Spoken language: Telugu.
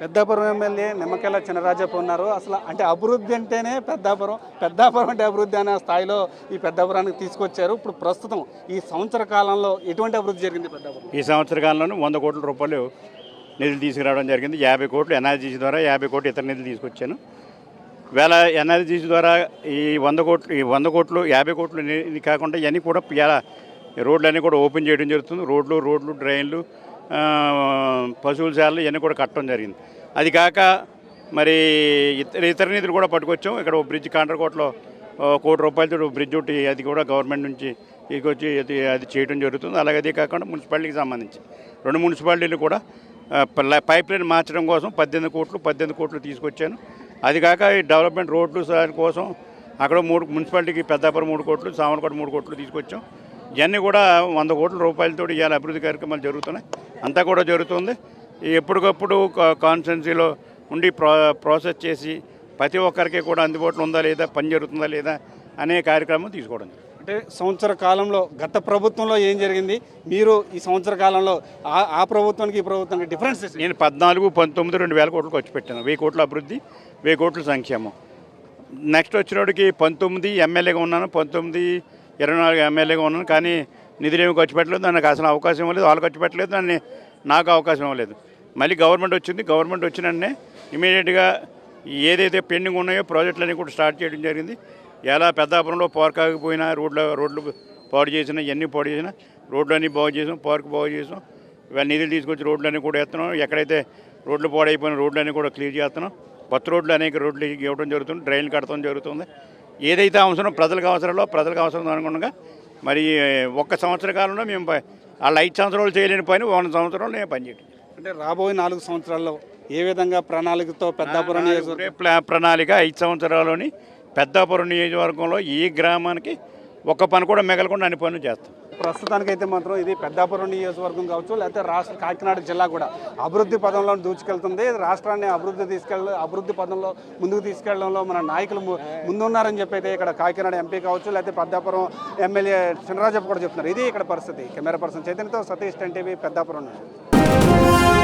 పెద్దాపురం ఎమ్మెల్యే నిమ్మకాయల చినరాజప్ప ఉన్నారు. అసలు అంటే అభివృద్ధి అంటేనే పెద్దాపురం. పెద్దాపురం అంటే అభివృద్ధి అనే స్థాయిలో ఈ పెద్దాపురానికి తీసుకొచ్చారు. ఇప్పుడు ప్రస్తుతం ఈ సంవత్సర కాలంలో ఎటువంటి అభివృద్ధి జరిగింది పెద్దాపురం? ఈ సంవత్సర కాలంలోనూ వంద కోట్ల రూపాయలు నిధులు తీసుకురావడం జరిగింది. యాభై కోట్లు ఎన్ఆర్జీసీ ద్వారా యాభై కోట్లు ఇతర నిధులు తీసుకొచ్చాను. వేళ ఎన్ఆర్జీసీ ద్వారా ఈ వంద కోట్లు ఈ వంద కోట్లు యాభై కోట్లు కాకుండా ఇవన్నీ కూడా ఇలా రోడ్లన్నీ కూడా ఓపెన్ చేయడం జరుగుతుంది. రోడ్లు రోడ్లు డ్రైన్లు పశువుల శాలలు ఇవన్నీ కూడా కట్టడం జరిగింది. అది కాక మరి ఇతర ఇతర నిధులు కూడా పట్టుకొచ్చాం. ఇక్కడ ఒక బ్రిడ్జ్ కాండ్రకోటలో ఓ కోటి రూపాయలతో బ్రిడ్జ్ ఒకటి అది కూడా గవర్నమెంట్ నుంచి ఇదికొచ్చి అది అది చేయడం జరుగుతుంది. అలాగే అదే కాకుండా మున్సిపాలిటీకి సంబంధించి రెండు మున్సిపాలిటీలు కూడా పైప్ లైన్ మార్చడం కోసం పద్దెనిమిది కోట్లు పద్దెనిమిది కోట్లు తీసుకొచ్చాను. అది కాక ఈ డెవలప్మెంట్ రోడ్లు కోసం అక్కడ మూడు మున్సిపాలిటీకి పెద్దాపురం మూడు కోట్లు సామర్కోట మూడు కోట్లు తీసుకొచ్చాం. ఇవన్నీ కూడా వంద కోట్ల రూపాయలతో ఇవాళ అభివృద్ధి కార్యక్రమాలు జరుగుతున్నాయి. అంతా కూడా జరుగుతుంది. ఎప్పటికప్పుడు కాన్స్టెన్సీలో ఉండి ప్రా ప్రాసెస్ చేసి ప్రతి ఒక్కరికి కూడా అందుబాటులో ఉందా లేదా పని జరుగుతుందా లేదా అనే కార్యక్రమం తీసుకోవడం. అంటే సంవత్సర కాలంలో గత ప్రభుత్వంలో ఏం జరిగింది? మీరు ఈ సంవత్సర కాలంలో ఆ- ఆ ప్రభుత్వానికి ఈ ప్రభుత్వానికి డిఫరెన్స్? నేను పద్నాలుగు పంతొమ్మిది రెండు వేల కోట్లు ఖర్చు పెట్టాను. వెయ్యి కోట్ల అభివృద్ధి వెయ్యి కోట్ల సంక్షేమం. నెక్స్ట్ వచ్చినోడికి పంతొమ్మిది ఎమ్మెల్యేగా ఉన్నాను పంతొమ్మిది ఇరవై నాలుగు ఎమ్మెల్యేగా ఉన్నాను. కానీ నిధులేమి ఖర్చు పెట్టలేదు నాకు అసలు అవకాశం ఇవ్వలేదు వాళ్ళు ఖర్చు పెట్టలేదు దాన్ని నాకు అవకాశం ఇవ్వలేదు. మళ్ళీ గవర్నమెంట్ వచ్చింది గవర్నమెంట్ వచ్చిన వెంటనే ఇమీడియట్గా ఏదైతే పెండింగ్ ఉన్నాయో ప్రాజెక్టులన్నీ కూడా స్టార్ట్ చేయడం జరిగింది. ఎలా పెద్దాపురంలో పార్క్ ఆగిపోయినా రోడ్ల రోడ్లు పాడు చేసినా ఇవన్నీ పాడు చేసినా రోడ్లన్నీ బాగు చేసాం పార్క్ బాగు చేసాం ఇవన్నీ నిధులు తీసుకొచ్చి రోడ్లన్నీ కూడా వేస్తున్నాం ఎక్కడైతే రోడ్లు పాడైపోయిన రోడ్లన్నీ కూడా క్లియర్ చేస్తున్నాం. కొత్త రోడ్లు అనేక రోడ్లు ఇవ్వడం జరుగుతుంది డ్రైన్లు కట్టడం జరుగుతుంది. ఏదైతే అవసరం ప్రజలకు అవసరంలో ప్రజలకు అవసరం అనుగుణంగా మరి ఒక్క సంవత్సర కాలంలో మేము వాళ్ళు ఐదు సంవత్సరాలు చేయలేని పని వంద సంవత్సరాలు నేను పనిచేయటం అంటే రాబోయే నాలుగు సంవత్సరాల్లో ఏ విధంగా ప్రణాళికతో పెద్దాపురం ప్రణాళిక ఐదు సంవత్సరాల్లోని పెద్దాపురం నియోజకవర్గంలో ఈ గ్రామానికి ఒక్క పని కూడా మిగలకుండా అన్ని పనులు చేస్తాం. ప్రస్తుతానికైతే మాత్రం ఇది పెద్దాపురం నియోజకవర్గం కావచ్చు లేకపోతే రాష్ట్ర కాకినాడ జిల్లా కూడా అభివృద్ధి పదంలో దూచుకెళ్తుంది. రాష్ట్రాన్ని అభివృద్ధి తీసుకెళ్ళ అభివృద్ధి పదంలో ముందుకు తీసుకెళ్ళడంలో మన నాయకులు ము- ముందున్నారని చెప్పి అయితే ఇక్కడ కాకినాడ ఎంపీ కావచ్చు లేకపోతే పెద్దాపురం ఎమ్మెల్యే చినరాజప్ప కూడా చెప్తున్నారు. ఇది ఇక్కడ పరిస్థితి. కెమెరా పర్సన్ చైతన్యతో సతీష్ టెన్ టీవీ పెద్దాపురం నుండి